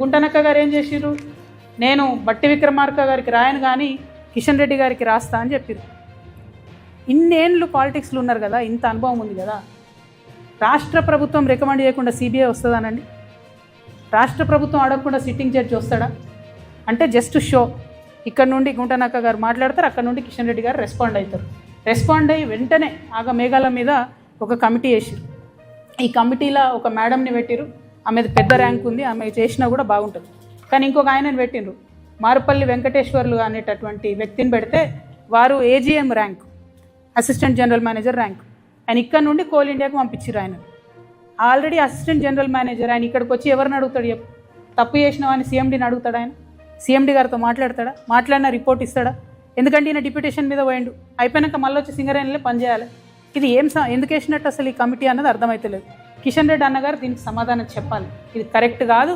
గుంటనక్క గారు ఏం చేసిర్రు? నేను బట్టి విక్రమార్క గారికి రాయను కానీ కిషన్ రెడ్డి గారికి రాస్తా అని చెప్పారు ఇన్నేళ్ళు పాలిటిక్స్లో ఉన్నారు కదా ఇంత అనుభవం ఉంది కదా. రాష్ట్ర ప్రభుత్వం రికమెండ్ చేయకుండా సిబిఐ వస్తుందానండి? రాష్ట్ర ప్రభుత్వం అడగకుండా సిట్టింగ్ జడ్జి వస్తాడా? అంటే జస్ట్ షో. ఇక్కడ నుండి గుంటనక్క గారు మాట్లాడతారు అక్కడ నుండి కిషన్ రెడ్డి గారు రెస్పాండ్ అవుతారు రెస్పాండ్ అయ్యి వెంటనే ఆగ మేఘాల మీద ఒక కమిటీ వేసారు ఈ కమిటీలో ఒక మేడంని పెట్టిరు ఆమెది పెద్ద ర్యాంక్ ఉంది ఆమె చేసినా కూడా బాగుంటుంది. కానీ ఇంకొక ఆయనను పెట్టిండ్రు. మారుపల్లి వెంకటేశ్వర్లు అనేటటువంటి వ్యక్తిని పెడితే వారు AGM rank assistant general manager rank. ఆయన ఇక్కడ నుండి కోల్ ఇండియాకి పంపించారు ఆయన ఆల్రెడీ అసిస్టెంట్ జనరల్ మేనేజర్ ఆయన ఇక్కడికి వచ్చి ఎవరిని అడుగుతాడు చెప్పు. తప్పు చేసిన వాడిని సీఎండీని అడుగుతాడు ఆయన? సీఎండీ గారితో మాట్లాడతాడా? మాట్లాడిన రిపోర్ట్ ఇస్తాడా? ఎందుకంటే ఈయన డిప్యూటేషన్ మీద పోయిండు. అయిపోయినాక మళ్ళీ వచ్చి సింగరేణిలో పనిచేయాలి. ఇది ఏం ఎందుకు వేసినట్టు అసలు ఈ కమిటీ అన్నది అర్థమైతలేదు. కిషన్ రెడ్డి అన్నగారు దీనికి సమాధానం చెప్పాలి. ఇది కరెక్ట్ కాదు